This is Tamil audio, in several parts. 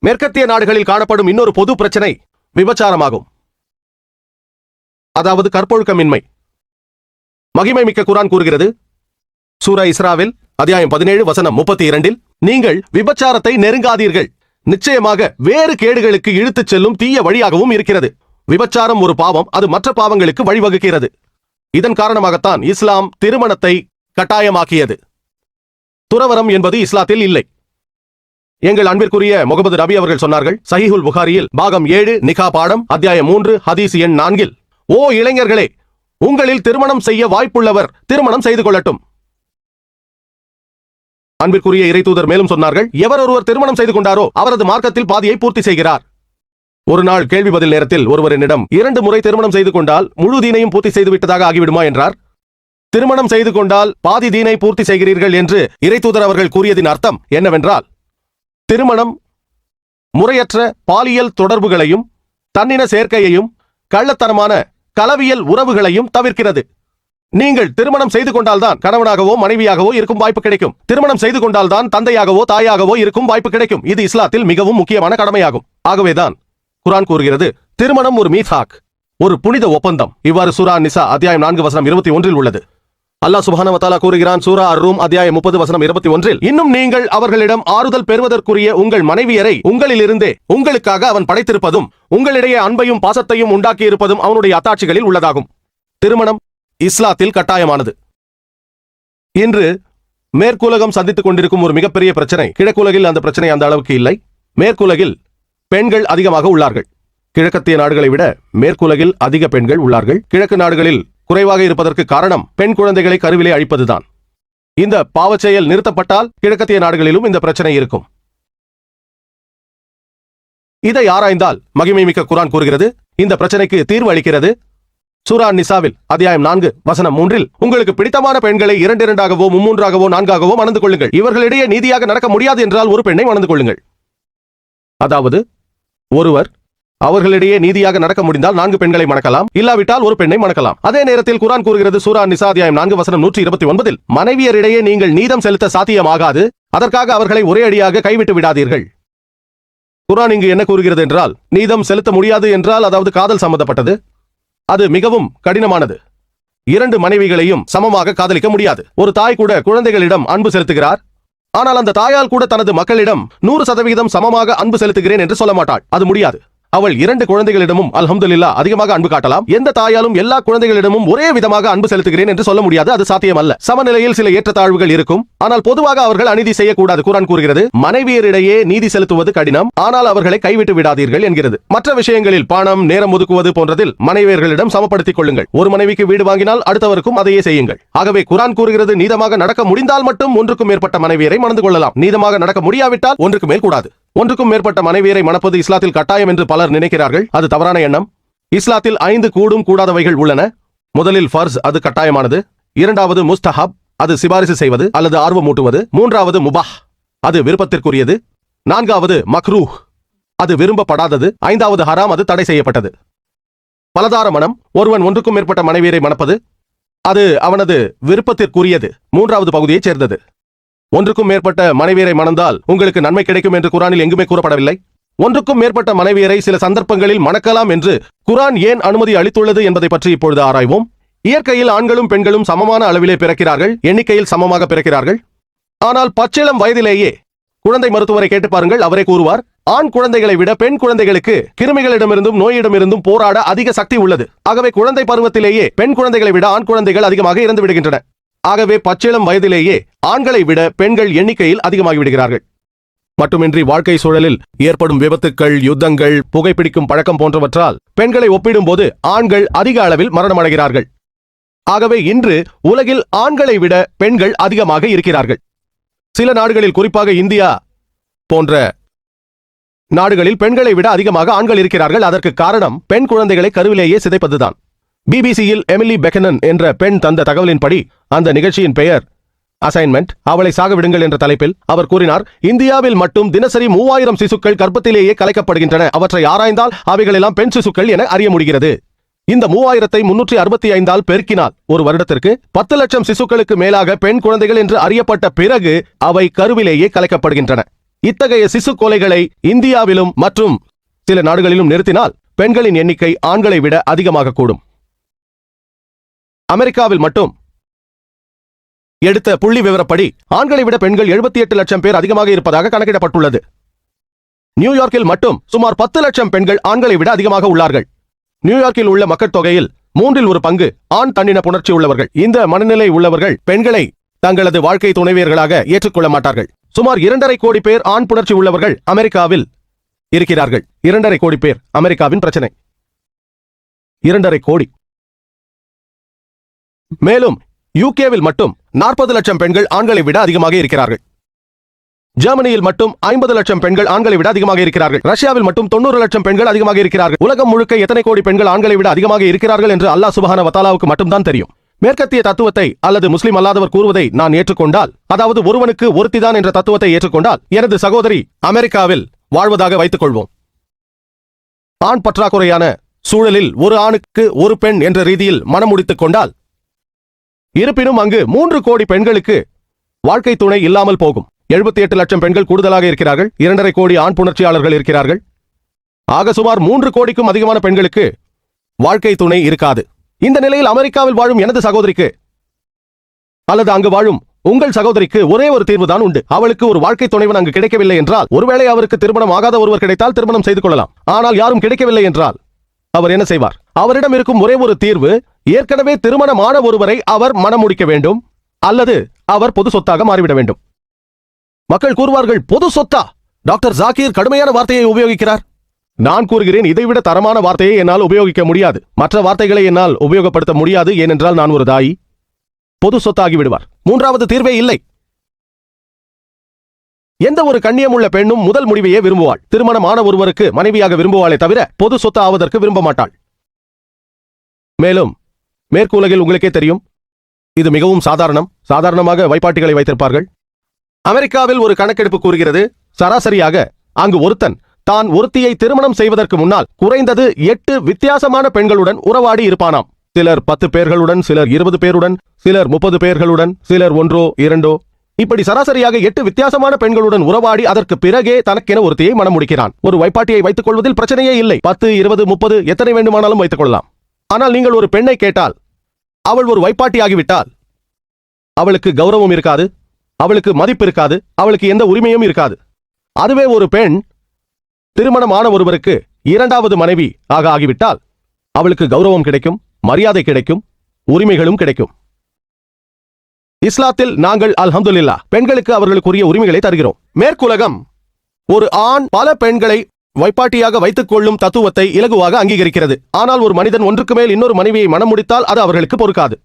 மேற்கத்திய நாடுகளில் காணப்படும் இன்னொரு பொது பிரச்சனை விபச்சாரமாகும். அதாவது கற்பொழுக்கமின்மை. மகிமை மிக்க குரான் கூறுகிறது. சூரா இஸ்ராவில் அத்தியாயம் பதினேழு வசனம் முப்பத்தி இரண்டில் நீங்கள் விபச்சாரத்தை நெருங்காதீர்கள். நிச்சயமாக வேறு கேடுகளுக்கு இழுத்துச் செல்லும் தீய வழியாகவும் இருக்கிறது. விபச்சாரம் ஒரு பாவம் அது மற்ற பாவங்களுக்கு வழிவகுக்கிறது. இதன் காரணமாகத்தான் இஸ்லாம் திருமணத்தை கட்டாயமாக்கியது. துறவரம் என்பது இஸ்லாத்தில் இல்லை. எங்கள் அன்பிற்குரிய முகமது ரபி அவர்கள் சொன்னார்கள் சஹிஹுல் புகாரியில் பாகம் ஏழு நிகா பாடம் அத்தியாயம் மூன்று ஹதீஸ் எண் நான்கில் ஓ இளைஞர்களே உங்களில் திருமணம் செய்ய வாய்ப்புள்ளவர் திருமணம் செய்து கொள்ளட்டும். அன்பிற்குரிய இறைத்தூதர் மேலும் சொன்னார்கள் எவர் ஒருவர் திருமணம் செய்து கொண்டாரோ அவரது மார்க்கத்தில் பாதியை பூர்த்தி செய்கிறார். ஒரு நாள் கேள்வி பதில் நேரத்தில் ஒருவர் என்னிடம் இரண்டு முறை திருமணம் செய்து கொண்டால் முழு தீனையும் பூர்த்தி செய்து விட்டதாக ஆகிவிடுமா? என்றார். திருமணம் செய்து கொண்டால் பாதி தீனை பூர்த்தி செய்கிறீர்கள் என்று இறைத்தூதர் அவர்கள் கூறியதின் அர்த்தம் என்னவென்றால் திருமணம் முறையற்ற பாலியல் தொடர்புகளையும் தன்னின சேர்க்கையையும் கள்ளத்தனமான கலவியல் உறவுகளையும் தவிர்க்கிறது. நீங்கள் திருமணம் செய்து கொண்டால்தான் கணவனாகவோ மனைவியாகவோ இருக்கும் வாய்ப்பு கிடைக்கும். திருமணம் செய்து கொண்டால்தான் தந்தையாகவோ தாயாகவோ இருக்கும் வாய்ப்பு கிடைக்கும். இது இஸ்லாத்தில் மிகவும் முக்கியமான கடமையாகும். ஆகவேதான் குரான் கூறுகிறது திருமணம் ஒரு மீதாக் ஒரு புனித ஒப்பந்தம். இவ்வாறு சுரா நிசா அத்தியாயம் நான்கு வசனம் இருபத்தி ஒன்றில் உள்ளது. அல்லாஹ் சுபஹான வத்தாலா கூறுகிறான் சூரா அர் ரூம் அத்தியாயம் முப்பது வசனம் இருபத்தி ஒன்றில் இன்னும் நீங்கள் அவர்களிடம் ஆறுதல் பெறுவதற்குரிய உங்கள் மனைவியரை உங்களிலிருந்தே உங்களுக்காக அவன் படைத்திருப்பதும் உங்களிடையே அன்பையும் பாசத்தையும் உண்டாக்கி இருப்பதும் அவனுடைய அத்தாட்சிகளில் உள்ளதாகும். திருமணம் இஸ்லாத்தில் கட்டாயமானது. இன்று மேற்குலகம் சந்தித்துக் கொண்டிருக்கும் ஒரு மிகப்பெரிய பிரச்சனை கிழக்குலகில் அந்த பிரச்சனை அந்த அளவுக்கு இல்லை. மேற்குலகில் பெண்கள் அதிகமாக உள்ளார்கள். கிழக்கத்திய நாடுகளை விட மேற்குலகில் அதிக பெண்கள் உள்ளார்கள். கிழக்கு நாடுகளில் குறைவாக இருப்பதற்கு காரணம் பெண் குழந்தைகளை கருவிலே அழிப்பதுதான். இந்த பாவச்செயல் நிறுத்தப்பட்டால் கிழக்கத்திய நாடுகளிலும் இந்த பிரச்சனை இருக்கும். இதை ஆராய்ந்தால் மகிமை மிக்க குரான் கூறுகிறது. இந்த பிரச்சனைக்கு தீர்வு அளிக்கிறது. சூரா நிசாவில் அத்தியாயம் நான்கு வசனம் மூன்றில் உங்களுக்கு பிடித்தமான பெண்களை இரண்டு இரண்டாகவோ மும்மூன்றாகவோ நான்காகவோ மணந்து கொள்ளுங்கள். இவர்களிடையே நீதியாக நடக்க முடியாது என்றால் ஒரு பெண்ணை மணந்து கொள்ளுங்கள். அதாவது ஒருவர் அவர்களிடையே நீதியாக நடக்க முடிந்தால் நான்கு பெண்களை மணக்கலாம். இல்லாவிட்டால் ஒரு பெண்ணை மணக்கலாம். அதே நேரத்தில் குரான் கூறுகிறது சூரா நிசாதியாயம் நான்கு வசனம் நூற்றி இருபத்தி ஒன்பதில் மனைவியரிடையே நீங்கள் நீதம் செலுத்த சாத்தியமாகாது. அதற்காக அவர்களை ஒரே அடியாக கைவிட்டு விடாதீர்கள். குரான் இங்கு என்ன கூறுகிறது என்றால் நீதம் செலுத்த முடியாது என்றால் அதாவது காதல் சம்பந்தப்பட்டது. அது மிகவும் கடினமானது. இரண்டு மனைவிகளையும் சமமாக காதலிக்க முடியாது. ஒரு தாய் கூட குழந்தைகளிடம் அன்பு செலுத்துகிறார். ஆனால் அந்த தாயால் கூட தனது மக்களிடம் நூறு சதவீதம் சமமாக அன்பு செலுத்துகிறேன் என்று சொல்ல மாட்டாள். அது முடியாது. அவள் இரண்டு குழந்தைகளிடமும் அல்ஹம்துல்லா அதிகமாக அன்பு காட்டலாம். எந்த தாயாலும் எல்லா குழந்தைகளிடமும் ஒரே விதமாக அன்பு செலுத்துகிறேன் என்று சொல்ல முடியாது அது சாத்தியமல்ல. சமநிலையில் சில ஏற்றத்தாழ்வுகள் இருக்கும். ஆனால் பொதுவாக அவர்கள் அநீதி செய்யக்கூடாது குரான் கூறுகிறது. மனைவியரிடையே நீதி செலுத்துவது கடினம். ஆனால் அவர்களை கைவிட்டு விடாதீர்கள் என்கிறது. மற்ற விஷயங்களில் பணம் நேரம் ஒதுக்குவது போன்றதில் மனைவியர்களிடம் சமப்படுத்திக் கொள்ளுங்கள். ஒரு மனைவிக்கு வீடு வாங்கினால் அடுத்தவருக்கும் அதையே செய்யுங்கள். ஆகவே குரான் கூறுகிறது நீதமாக நடக்க முடிந்தால் மட்டும் ஒன்றுக்கும் மேற்பட்ட மனைவியரை மணந்து கொள்ளலாம். நீதமாக நடக்க முடியாவிட்டால் ஒன்றுக்கு மேல் கூடாது. ஒன்றுக்கும் மேற்பட்ட மனைவியரை மணப்பது இஸ்லாத்தில் கட்டாயம் என்று பலர் நினைக்கிறார்கள். அது தவறான எண்ணம். இஸ்லாத்தில் ஐந்து கூடும் கூடாதவைகள் உள்ளன. முதலில் ஃபர்ஸ் அது கட்டாயமானது. இரண்டாவது முஸ்தஹப் அது சிபாரிசு செய்வது அல்லது ஆர்வமூட்டுவது. மூன்றாவது முபாஹ் அது விருப்பத்திற்குரியது. நான்காவது மக்ரூஹ் அது விரும்பப்படாதது. ஐந்தாவது ஹராம் அது தடை செய்யப்பட்டது. பலதார மனம் ஒருவன் ஒன்றுக்கும் மேற்பட்ட மனைவியரை மணப்பது அது அவனது விருப்பத்திற்குரியது. மூன்றாவது பகுதியைச் சேர்ந்தது. ஒன்றுக்கும் மேற்பட்ட மனைவியரை மணந்தால் உங்களுக்கு நன்மை கிடைக்கும் என்று குரானில் எங்குமே கூறப்படவில்லை? ஒன்றுக்கும் மேற்பட்ட மனைவியரை சில சந்தர்ப்பங்களில் மணக்கலாம் என்று குரான் ஏன் அனுமதி அளித்துள்ளது என்பதை பற்றி இப்பொழுது ஆராய்வோம். இயற்கையில் ஆண்களும் பெண்களும் சமமான அளவிலே பிறக்கிறார்கள் எண்ணிக்கையில் சமமாக பிறக்கிறார்கள். ஆனால் பச்சிளம் வயதிலேயே குழந்தை மருத்துவரை கேட்டு பாருங்கள் அவரே கூறுவார் ஆண் குழந்தைகளை விட பெண் குழந்தைகளுக்கு கிருமிகளிடமிருந்தும் நோயிடமிருந்தும் போராட அதிக சக்தி உள்ளது. ஆகவே குழந்தை பருவத்திலேயே பெண் குழந்தைகளை விட ஆண் குழந்தைகள் அதிகமாக இறந்து விடுகின்றன ஆகவே பச்சிளம் வயதிலேயே ஆண்களை விட பெண்கள் எண்ணிக்கையில் அதிகமாகிவிடுகிறார்கள் மட்டுமின்றி வாழ்க்கை சூழலில் ஏற்படும் விபத்துக்கள் யுத்தங்கள் புகைப்பிடிக்கும் பழக்கம் போன்றவற்றால் பெண்களை ஒப்பிடும்போது ஆண்கள் அதிக அளவில் மரணமடைகிறார்கள். ஆகவே இன்று உலகில் ஆண்களை விட பெண்கள் அதிகமாக இருக்கிறார்கள். சில நாடுகளில் குறிப்பாக இந்தியா போன்ற நாடுகளில் பெண்களை விட அதிகமாக ஆண்கள் இருக்கிறார்கள். அதற்கு காரணம் பெண் குழந்தைகளை கருவிலேயே சிதைப்பதுதான். பிபிசியில் எமிலி பெக்கனன் என்ற பெண் தந்த தகவலின்படி அந்த நிகழ்ச்சியின் பெயர் அசைன்மெண்ட் அவளை சாக விடுங்கள் என்ற தலைப்பில் அவர் கூறினார் இந்தியாவில் மட்டும் தினசரி மூவாயிரம் சிசுக்கள் கர்ப்பத்திலேயே கலைக்கப்படுகின்றன. அவற்றை ஆராய்ந்தால் அவைகளெல்லாம் பெண் சிசுக்கள் என அறிய முடிகிறது. இந்த மூவாயிரத்தை முன்னூற்றி அறுபத்தி ஐந்தால் பெருக்கினால் ஒரு வருடத்திற்கு பத்து லட்சம் சிசுக்களுக்கு மேலாக பெண் குழந்தைகள் என்று அறியப்பட்ட பிறகு அவை கருவிலேயே கலைக்கப்படுகின்றன. இத்தகைய சிசு கொலைகளை இந்தியாவிலும் மற்றும் சில நாடுகளிலும் நிறுத்தினால் பெண்களின் எண்ணிக்கை ஆண்களை விட அதிகமாக கூடும் அமெரிக்காவில் மட்டும் எடுத்த புள்ளி விவரப்படி ஆண்களை விட பெண்கள் 78 லட்சம் பேர் அதிகமாக இருப்பதாக கணக்கிடப்பட்டுள்ளது. நியூயார்க்கில் மட்டும் சுமார் பத்து லட்சம் பெண்கள் ஆண்களை விட அதிகமாக உள்ளார்கள். நியூயார்க்கில் உள்ள மக்கள் தொகையில் மூன்றில் ஒரு பங்கு ஆண் தன்னின புணர்ச்சி உள்ளவர்கள். இந்த மனநிலை உள்ளவர்கள் பெண்களை தங்களது வாழ்க்கை துணைவியர்களாக ஏற்றுக்கொள்ள மாட்டார்கள். சுமார் இரண்டரை கோடி பேர் ஆண் புணர்ச்சி உள்ளவர்கள் அமெரிக்காவில் இருக்கிறார்கள். இரண்டரை கோடி பேர் அமெரிக்காவின் பிரச்சனை. இரண்டரை கோடி. மேலும் யூகேவில் மட்டும் நாற்பது லட்சம் பெண்கள் ஆண்களை விட அதிகமாக இருக்கிறார்கள். ஜெர்மனியில் மட்டும் ஐம்பது லட்சம் பெண்கள் ஆண்களை விட அதிகமாக இருக்கிறார்கள். ரஷ்யாவில் மட்டும் தொண்ணூறு லட்சம் பெண்கள் அதிகமாக இருக்கிறார்கள். உலகம் முழுக்க எத்தனை கோடி பெண்கள் ஆண்களை விட அதிகமாக இருக்கிறார்கள் என்று அல்லாஹ் சுபஹான வத்தாலாவுக்கு மட்டும்தான் தெரியும். மேற்கத்திய தத்துவத்தை அல்லது முஸ்லிம் அல்லாதவர் கூறுவதை நான் ஏற்றுக்கொண்டால் அதாவது ஒருவனுக்கு ஒருத்திதான் என்ற தத்துவத்தை ஏற்றுக்கொண்டால் எனது சகோதரி அமெரிக்காவில் வாழ்வதாக வைத்துக் கொள்வோம் ஆண் பற்றாக்குறையான சூழலில் ஒரு ஆணுக்கு ஒரு பெண் என்ற ரீதியில் மனம் முடித்துக் கொண்டால் இருப்பினும் அங்கு மூன்று கோடி பெண்களுக்கு வாழ்க்கை துணை இல்லாமல் போகும். எழுபத்தி எட்டு லட்சம் பெண்கள் கூடுதலாக இருக்கிறார்கள். இரண்டரை கோடி ஆண் புணர்ச்சியாளர்கள் இருக்கிறார்கள். ஆக சுமார் மூன்று கோடிக்கும் அதிகமான பெண்களுக்கு வாழ்க்கை துணை இருக்காது. இந்த நிலையில் அமெரிக்காவில் வாழும் எனது சகோதரிக்கு அல்லது அங்கு வாழும் உங்கள் சகோதரிக்கு ஒரே ஒரு தீர்வுதான் உண்டு. அவளுக்கு ஒரு வாழ்க்கை துணைவன் அங்கு கிடைக்கவில்லை என்றால் ஒருவேளை அவருக்கு திருமணம் ஆகாத ஒருவர் கிடைத்தால் திருமணம் செய்து கொள்ளலாம். ஆனால் யாரும் கிடைக்கவில்லை என்றால் அவர் என்ன செய்வார்? அவரிடம் இருக்கும் ஒரே ஒரு தீர்வு ஏற்கனவே திருமணமான ஒருவரை அவர் மனம் முடிக்க வேண்டும் அல்லது அவர் பொது சொத்தாக மாறிவிட வேண்டும். மக்கள் கூறுவார்கள் பொது சொத்தா? டாக்டர் ஜாக்கீர் கடுமையான வார்த்தையை உபயோகிக்கிறார். நான் கூறுகிறேன் இதைவிட தரமான வார்த்தையை என்னால் உபயோகிக்க முடியாது. மற்ற வார்த்தைகளை என்னால் உபயோகப்படுத்த முடியாது ஏனென்றால் நான் ஒரு தாய். பொது சொத்தாகி விடுவார். மூன்றாவது தீர்வே இல்லை. எந்த ஒரு கண்ணியமுள்ள பெண்ணும் முதல் முடிவையே விரும்புவாள். திருமணமான ஒருவருக்கு மனைவியாக விரும்புவாளே தவிர பொது சொத்து ஆவதற்கு விரும்ப மாட்டாள். மேலும் மேற்குலகில் உங்களுக்கே தெரியும். இது மிகவும் சாதாரணம். சாதாரணமாக வைப்பாட்டிகளை வைத்திருப்பார்கள். அமெரிக்காவில் ஒரு கணக்கெடுப்பு கூறுகிறது. சராசரியாக அங்கு ஒருத்தன் தான் ஒருத்தியை திருமணம் செய்வதற்கு முன்னால் குறைந்தது எட்டு வித்தியாசமான பெண்களுடன் உறவாடி இருப்பானாம். சிலர் பத்து பேர்களுடன் சிலர் இருபது பேருடன் சிலர் முப்பது பேர்களுடன் சிலர் ஒன்றோ இரண்டோ. இப்படி சராசரியாக எட்டு வித்தியாசமான பெண்களுடன் உறவாடி அதற்கு பிறகே தனக்கென ஒருத்தியை மனம் முடிக்கிறான். ஒரு வைப்பாட்டியை வைத்துக் கொள்வதில் பிரச்சனையே இல்லை. பத்து இருபது முப்பது எத்தனை வேண்டுமானாலும் வைத்துக் கொள்ளலாம். ஆனால் நீங்கள் ஒரு பெண்ணை கேட்டால் அவள் ஒரு வைப்பாட்டியாகிவிட்டால் அவளுக்கு கௌரவம் இருக்காது அவளுக்கு மதிப்பு இருக்காது அவளுக்கு எந்த உரிமையும் இருக்காது. அதுவே ஒரு பெண் திருமணமான ஒருவருக்கு இரண்டாவது மனைவி ஆக ஆகிவிட்டால் அவளுக்கு கௌரவம் கிடைக்கும் மரியாதை கிடைக்கும் உரிமைகளும் கிடைக்கும். இஸ்லாத்தில் நாங்கள் அல்ஹம்துல்லா பெண்களுக்கு அவர்களுக்குரிய உரிமைகளை தருகிறோம். மேற்குலகம் ஒரு ஆண் பல பெண்களை வைப்பாட்டியாக வைத்துக் கொள்ளும் தத்துவத்தை இலகுவாக அங்கீகரிக்கிறது. ஆனால் ஒரு மனிதன் ஒன்றுக்கு மேல் இன்னொரு மனைவியை மனம் முடித்தால் அது அவர்களுக்கு பொறுக்காது.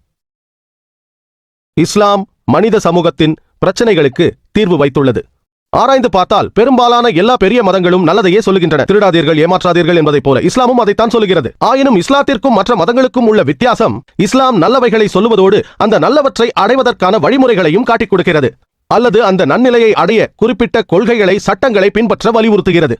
இஸ்லாம் மனித சமூகத்தின் பிரச்சனைகளுக்கு தீர்வு வைத்துள்ளது. ஆராய்ந்து பார்த்தால் பெரும்பாலான எல்லா பெரிய மதங்களும் நல்லதையே சொல்லுகின்றன. திருடாதீர்கள் ஏமாற்றாதீர்கள் என்பதைப் போல இஸ்லாமும் அதைத்தான் சொல்லுகிறது. ஆயினும் இஸ்லாத்திற்கும் மற்ற மதங்களுக்கும் உள்ள வித்தியாசம் இஸ்லாம் நல்லவைகளை சொல்லுவதோடு அந்த நல்லவற்றை அடைவதற்கான வழிமுறைகளையும் காட்டிக் கொடுக்கிறது. அல்லது அந்த நன்னிலையை அடைய குறிப்பிட்ட கொள்கைகளை சட்டங்களை பின்பற்ற வலியுறுத்துகிறது.